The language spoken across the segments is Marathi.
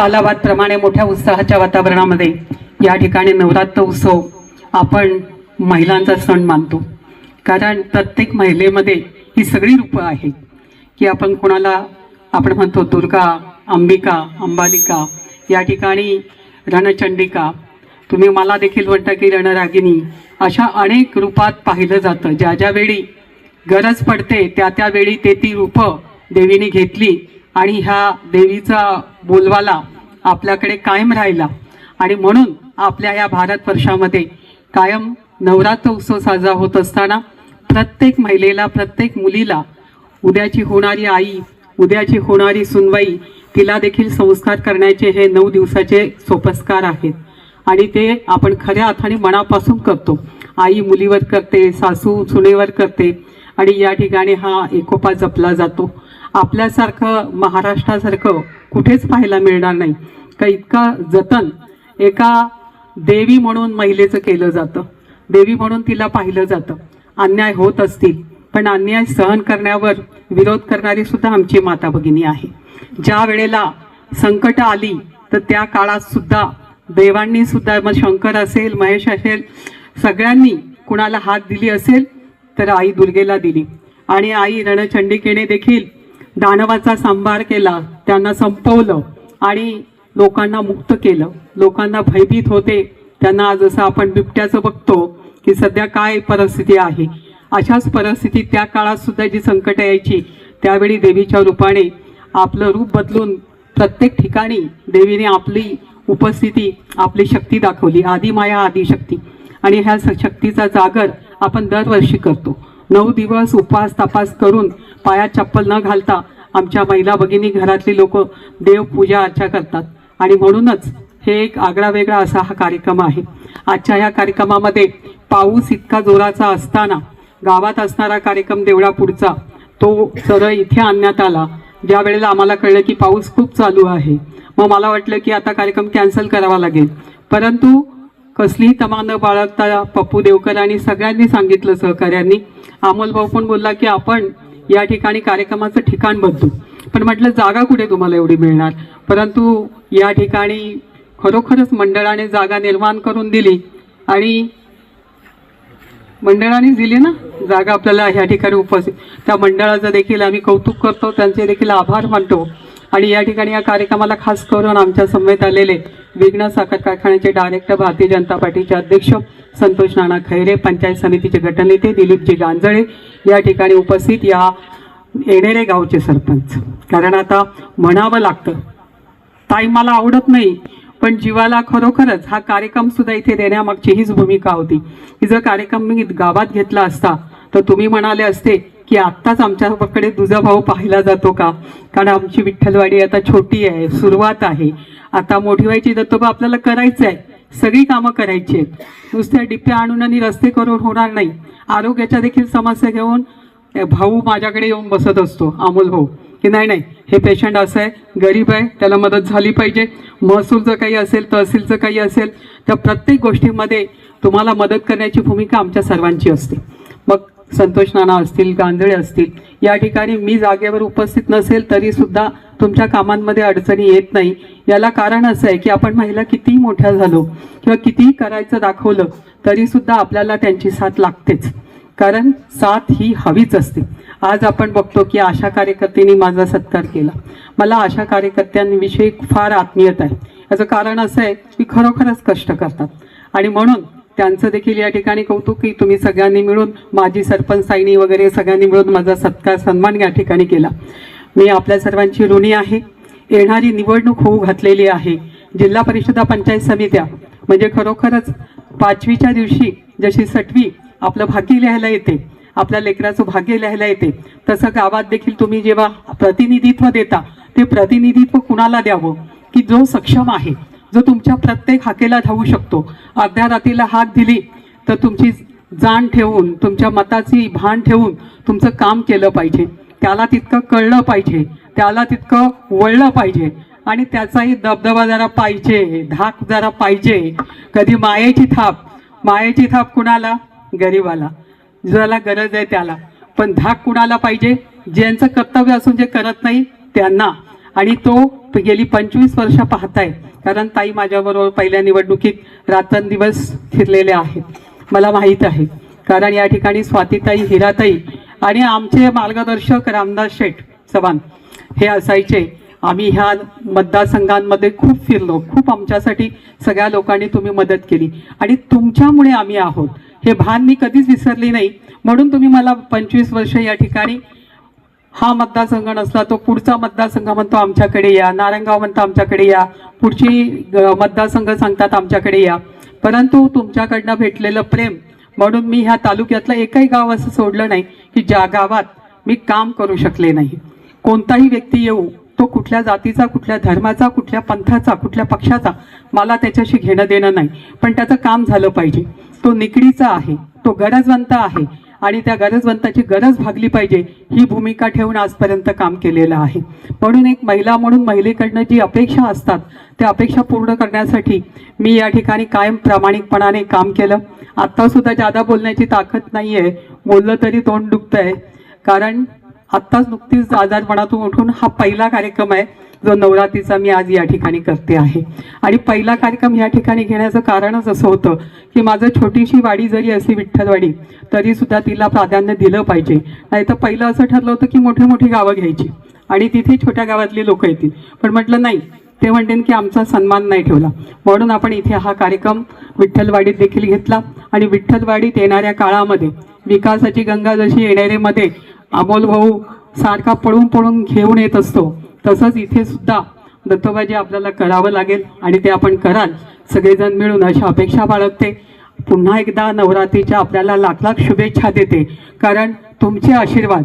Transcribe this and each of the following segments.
सालावादप्रमाणे मोठ्या उत्साहाच्या वातावरणामध्ये या ठिकाणी नवरात्र उत्सव आपण महिलांचा सण मानतो. कारण प्रत्येक महिलेमध्ये ही सगळी रूपं आहेत. की आपण कोणाला आपण म्हणतो दुर्गा अंबिका अंबालिका या ठिकाणी रणचंडिका तुम्ही मला देखील म्हणता की रणरागिनी अशा अनेक रूपात पाहिलं जातं. ज्या ज्यावेळी गरज पडते त्या त्यावेळी ते ती रूपं देवीने घेतली आणि ह्या देवीचा बोलवाला आपल्याकडे कायम राहिला. आणि म्हणून आपल्या या भारतवर्षामध्ये कायम नवरात्र उत्सव साजरा होत असताना प्रत्येक महिलेला प्रत्येक मुलीला उद्याची होणारी आई उद्याची होणारी सुनवाई तिला देखील संस्कार करण्याचे हे नऊ दिवसाचे सोपस्कार आहेत. आणि ते आपण खऱ्या अर्थाने मनापासून करतो. आई मुलीवर करते सासू सुनेवर करते. आणि या ठिकाणी हा एकोपा जपला जातो. आपल्यासारखं महाराष्ट्रासारखं कुठेच पाहायला मिळणार नाही. का इतका जतन एका देवी म्हणून महिलेचं केलं जातं. देवी म्हणून तिला पाहिलं जातं. अन्याय होत असतील पण अन्याय सहन करण्यावर विरोध करणारी सुद्धा आमची माता भगिनी आहे. ज्या वेळेला संकट आली तर त्या काळात सुद्धा देवांनी सुद्धा मग शंकर असेल महेश असेल सगळ्यांनी कुणाला हात दिली असेल तर आई दुर्गेला दिली. आणि आई रणचंडिकेने देखील दानवाचा सांभार केला त्यांना संपवलं आणि लोकांना मुक्त केलं. लोकांना भयभीत होते. त्यांना जसं आपण बिबट्याचं बघतो की सध्या काय परिस्थिती आहे. अशाच परिस्थितीत त्या काळात सुद्धा जी संकट यायची त्यावेळी देवीच्या रूपाने आपलं रूप बदलून प्रत्येक ठिकाणी देवीने आपली उपस्थिती आपली शक्ती दाखवली. आदिमाया आदिशक्ती. आणि ह्या स- शक्तीचा जागर आपण दरवर्षी करतो. नऊ दिवस उपवास तपास करून पायात चप्पल न घालता आमच्या महिला भगिनी घरातली लोक देव पूजा अर्चा करतात. आणि म्हणूनच हे एक आगळा वेगळा असा हा कार्यक्रम आहे. आजच्या या कार्यक्रमामध्ये पाऊस इतका जोराचा असताना गावात असणारा कार्यक्रम देवळा पुढचा तो सरळ इथे आणण्यात आला. ज्या वेळेला आम्हाला कळलं की पाऊस खूप चालू आहे. मग मला वाटलं की आता कार्यक्रम कॅन्सल करावा लागेल. परंतु कसलीही तमा न बाळगता पप्पू देवकर आणि सगळ्यांनी सांगितलं सहकार्यांनी. अमोल भाऊ पण बोलला की आपण या ठिकाणी कार्यक्रमाचं ठिकाण बदलू. पण म्हटलं जागा कुठे तुम्हाला एवढी मिळणार? परंतु या ठिकाणी खरोखरच मंडळाने जागा निर्माण करून दिली आणि मंडळाने दिली ना? जागा आपल्याला ह्या ठिकाणी उपस्थित. त्या मंडळाचं देखील आम्ही कौतुक करतो त्यांचे देखील आभार मानतो. आणि या ठिकाणी या कार्यक्रमाला खास करून आमच्या समवेत आलेले विघ्न साखर कारखान्याचे डायरेक्टर भारतीय जनता पार्टीचे अध्यक्ष संतोष नाना खैरे पंचायत समितीचे गटनेते दिलीपजी गांजळे या ठिकाणी उपस्थित या येणेरे गावचे सरपंच. कारण आता म्हणावं लागतं ताई मला आवडत नाही पण जीवाला खरोखरच हा कार्यक्रम सुद्धा इथे देण्यामागची हीच भूमिका होती. की जर कार्यक्रम मी गावात घेतला असता तर तुम्ही म्हणाले असते की आत्ताच आमच्याकडे तुझा भाऊ पाहिला जातो का? कारण आमची विठ्ठलवाडी आता छोटी आहे सुरुवात आहे. आता मोठी व्हायची दत्तोबा आपल्याला करायचं आहे. सगळी कामं करायची आहेत. नुसत्या डिप्या आणून आणि रस्ते करून होणार नाही. आरोग्याच्या देखील समस्या घेऊन भाऊ माझ्याकडे येऊन बसत असतो अमोल भाऊ. की नाही नाही हे पेशंट असं आहे गरीब आहे त्याला मदत झाली पाहिजे. महसूलचं काही असेल तहसीलचं काही असेल तर प्रत्येक गोष्टीमध्ये तुम्हाला मदत करण्याची भूमिका आमच्या सर्वांची असते. संतोष नाना असतील गांधळे असतील या ठिकाणी मी जागेवर उपस्थित नसेल तरी सुद्धा तुमच्या कामांमध्ये अडचणी येत नाही. याला कारण असं आहे की आपण महिला कितीही मोठ्या झालो किंवा कितीही करायचं दाखवलं तरी सुद्धा आपल्याला त्यांची साथ लागतेच. कारण साथ ही हवीच असते. आज आपण बघतो की आशा कार्यकर्त्यांनी माझा सत्कार केला. मला आशा कार्यकर्त्यांविषयी फार आत्मीयता आहे. याचं कारण असं आहे की खरोखरच कष्ट करतात. आणि म्हणून त्यांचं देखील या ठिकाणी कौतुक की तुम्ही सगळ्यांनी मिळून माझी सरपंच साईनी वगैरे सगळ्यांनी मिळून माझा सत्कार सन्मान या ठिकाणी केला. मी आपल्या सर्वांची ऋणी आहे. येणारी निवडणूक होऊ घातलेली आहे. जिल्हा परिषदा पंचायत समित्या म्हणजे खरोखरच पाचवीच्या दिवशी जशी सटवी आपलं भाग्य लिहायला येते आपल्या लेकराचं भाग्य लिहायला येते तसं गावात देखील तुम्ही जेव्हा प्रतिनिधित्व देता ते प्रतिनिधित्व कुणाला द्यावं? की जो सक्षम आहे? जो तुमच्या प्रत्येक हाकेला धावू शकतो. अर्ध्या रात्रीला हाक दिली तर तुमची जाण ठेवून तुमच्या मताची भान ठेवून तुमचं काम केलं पाहिजे. त्याला तितकं कळलं पाहिजे त्याला तितकं वळलं पाहिजे. आणि त्याचाही दबदबा जरा पाहिजे धाक जरा पाहिजे. कधी मायेची थाप मायेची थाप कुणाला? गरीबाला. ज्याला गरज आहे त्याला. पण धाक कुणाला पाहिजे? ज्यांचं कर्तव्य असून जे करत नाही त्यांना. आणि तो गेली पंचवीस वर्ष पाहताय. कारण ताई माझ्याबरोबर पहिल्या निवडणुकीत रात्रंदिवस फिरलेल्या आहेत. मला माहीत आहे. कारण या ठिकाणी स्वातीताई हिराताई आणि आमचे मार्गदर्शक रामदास शेठ चव्हाण हे असायचे. आम्ही ह्या मतदारसंघांमध्ये खूप फिरलो. खूप आमच्यासाठी सगळ्या लोकांनी तुम्ही मदत केली. आणि तुमच्यामुळे आम्ही आहोत. हे भान मी कधीच विसरली नाही. म्हणून तुम्ही मला पंचवीस वर्ष या ठिकाणी हा मतदारसंघ नसला तो पुढचा मतदारसंघ म्हणतो आमच्याकडे या. नारायणगाव म्हणतो आमच्याकडे या. पुढची ग- मतदारसंघ सांगतात आमच्याकडे या. परंतु तुमच्याकडनं भेटलेलं प्रेम म्हणून मी ह्या तालुक्यातलं एकही गाव असं सोडलं नाही की ज्या गावात मी काम करू शकले नाही. कोणताही व्यक्ती येऊ तो कुठल्या जातीचा कुठल्या धर्माचा कुठल्या पंथाचा कुठल्या पक्षाचा मला त्याच्याशी घेणं देणं नाही. पण त्याचं काम झालं पाहिजे. तो निकडीचा आहे तो गरजवंत आहे आणि त्या गरजवंताची गरज भागली पाहिजे ही भूमिका ठेवून आजपर्यंत काम केलेलं आहे. म्हणून एक महिला म्हणून महिलेकडनं जी अपेक्षा असतात त्या अपेक्षा पूर्ण करण्यासाठी मी या ठिकाणी कायम प्रामाणिकपणाने काम केलं. आत्तासुद्धा जादा बोलण्याची ताकद नाही आहे बोललं तरी तोंड दुखतं आहे कारण आत्ताच नुकतीच आजारपणातून उठून हा पहिला कार्यक्रम आहे. जो नवरात्रीचा मी आज या ठिकाणी करते आहे. आणि पहिला कार्यक्रम या ठिकाणी घेण्याचं कारणच असं होतं की माझं छोटीशी वाडी जरी असली विठ्ठलवाडी तरी सुद्धा तिला प्राधान्य दिलं पाहिजे. नाही तर पहिलं असं ठरलं होतं की मोठी मोठी गावं घ्यायची. आणि तिथे छोट्या गावातली लोक येतील. पण म्हटलं नाही ते म्हणतील की आमचा सन्मान नाही ठेवला. म्हणून आपण इथे हा कार्यक्रम विठ्ठलवाडीत देखील घेतला. आणि विठ्ठलवाडीत येणाऱ्या काळामध्ये विकासाची गंगा जशी येणारेमध्ये अमोल भाऊ सारखा पळून पळून घेऊन येत असतो. तसंच इथे सुद्धा दत्तोबाजी आपल्याला करावं लागेल आणि ते आपण कराल. सगळेजण मिळून अशा अपेक्षा बाळगते. पुन्हा एकदा नवरात्रीच्या आपल्याला लाख लाख शुभेच्छा देते. कारण तुमचे आशीर्वाद.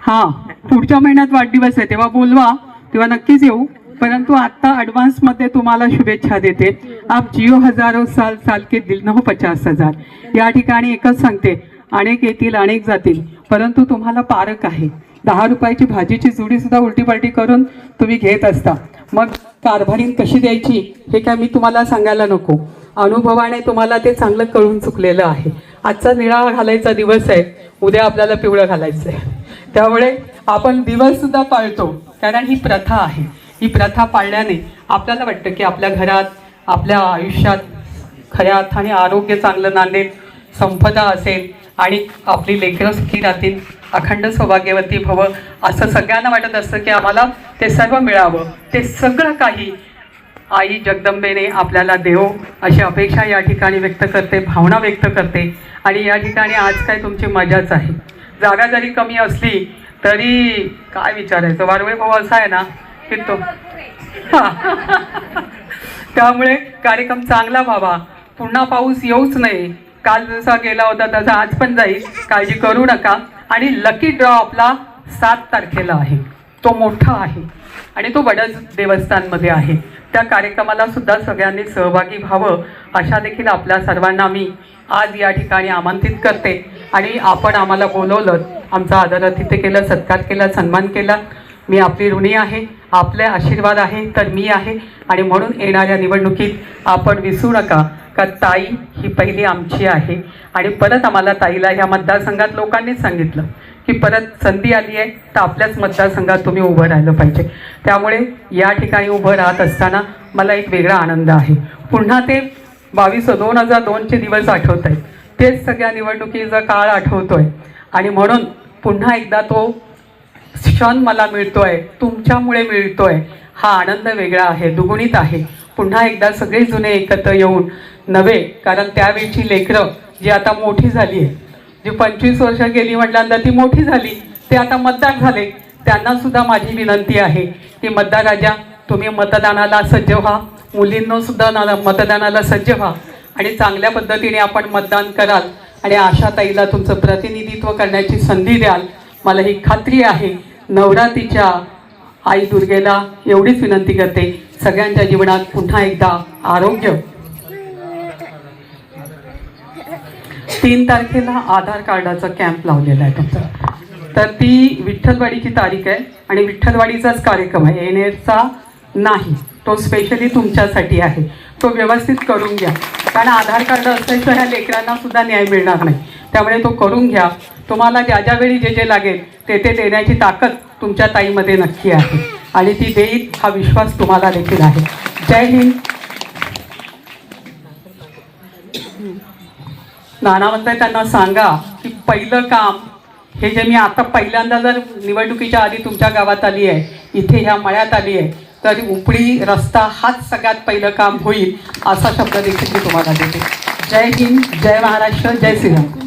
हा पुढच्या महिन्यात वाढदिवस आहे. तेव्हा बोलवा तेव्हा नक्कीच येऊ. परंतु आत्ता ॲडव्हान्समध्ये तुम्हाला शुभेच्छा देते. आप जिओ हजारो साल साल के दिल नहो हो पचास हजार. या ठिकाणी एकच सांगते. अनेक येतील अनेक जातील. परंतु तुम्हाला पारक आहे. दहा रुपयाची भाजीची जुडीसुद्धा उलटीपालटी करून तुम्ही घेत असता. मग कारभारीन कशी द्यायची हे काय मी तुम्हाला सांगायला नको. अनुभवाने तुम्हाला ते चांगलं कळून चुकलेलं आहे. आजचा निळा घालायचा दिवस आहे. उद्या आपल्याला पिवळं घालायचं आहे. त्यामुळे आपण दिवससुद्धा पाळतो. कारण ही प्रथा आहे. ही प्रथा पाळल्याने आपल्याला वाटतं की आपल्या घरात आपल्या आयुष्यात खऱ्या अर्थाने आरोग्य चांगलं नांदेल संपदा असेल. आणि आपली लेकरं सुखी राहतील अखंड सौभाग्यवती भव असं सगळ्यांना वाटत असतं की आम्हाला ते सर्व मिळावं. ते सगळं काही आई जगदंबेने आपल्याला देव अशी अपेक्षा या ठिकाणी व्यक्त करते भावना व्यक्त करते. आणि या ठिकाणी आज काय तुमची मजाच आहे. जागा जरी कमी असली तरी काय विचारायचं? वारवळे भाऊ असा आहे ना की तो त्यामुळे कार्यक्रम चांगला व्हावा. पुन्हा पाऊस येऊच नये. काल जसा गेला होता तसा आज पण जाईल. काळजी करू नका. आणि लकी ड्रॉ आपला सात तारखेला आहे. तो मोठा आहे. आणि तो वडज देवस्थानमध्ये आहे. त्या कार्यक्रमाला सुद्धा सगळ्यांनी सहभागी व्हावं अशा देखील आपल्या सर्वांना मी आज या ठिकाणी आमंत्रित करते. आणि आपण आम्हाला बोलवलं आमचा तिथे केलं सत्कार केला सन्मान केला. मी आपली ऋणी आहे आपले आशीर्वाद आहे तर मी आहे. आणि म्हणून येणाऱ्या निवडणुकीत आपण विसरू नका. का ताई ही पहिली आमची आहे. आणि परत आम्हाला ताईला ह्या मतदारसंघात लोकांनीच सांगितलं की परत संधी आली आहे तर आपल्याच मतदारसंघात तुम्ही उभं राहिलं पाहिजे. त्यामुळे या ठिकाणी उभं राहत असताना मला एक वेगळा आनंद आहे. पुन्हा ते बावीस दोन हजार दोनचे दिवस आठवत आहेत तेच सगळ्या निवडणुकीचा काळ आठवतोय. आणि म्हणून पुन्हा एकदा तो क्षण मला मिळतोय तुमच्यामुळे मिळतोय हा आनंद वेगळा आहे दुगुणित आहे. पुन्हा एकदा सगळे जुने एकत्र येऊन नव्हे कारण त्यावेळची लेकरं जी आता मोठी झाली आहे जी पंचवीस वर्ष गेली म्हटल्यानंतर ती मोठी झाली ते आता मतदार झाले त्यांना सुद्धा माझी विनंती आहे की मतदार राजा तुम्ही मतदानाला सज्ज व्हा मुलींनो सुद्धा ना- मतदानाला सज्ज व्हा आणि चांगल्या पद्धतीने आपण मतदान कराल आणि आशाताईला तुमचं प्रतिनिधित्व करण्याची संधी द्याल. मला ही खात्री आहे नवरात्रीच्या आई दुर्गेला एवढीच विनंती करते. सगळ्यांच्या जीवनात पुन्हा एकदा आरोग्य. तीन तारखेला आधार कार्डाचा कॅम्प लावलेला आहे तुमचा तर ती विठ्ठलवाडीची तारीख आहे आणि विठ्ठलवाडीचाच कार्यक्रम आहे. एन एरचा नाही. तो स्पेशली तुमच्यासाठी आहे. तो व्यवस्थित करून घ्या. कारण आधार कार्ड असल्याशिवाय ह्या लेकरांना सुद्धा न्याय मिळणार नाही. त्यामुळे तो करून घ्या. तुम्हाला ज्या ज्या वेळी जे जे लागेल ते ते देण्याची ताकद तुमच्या ताईमध्ये नक्की आहे. आणि ती देईल हा विश्वास तुम्हाला देखील आहे. जय हिंद. नानावंत त्यांना सांगा की पहिलं काम हे जे मी आता पहिल्यांदा जर निवडणुकीच्या आधी तुमच्या गावात आली आहे इथे ह्या मळ्यात आली आहे तर उपडी रस्ता हाच सगळ्यात पहिलं काम होईल असा शब्द देखील मी तुम्हाला देते. जय हिंद जय महाराष्ट्र जय श्रीराम.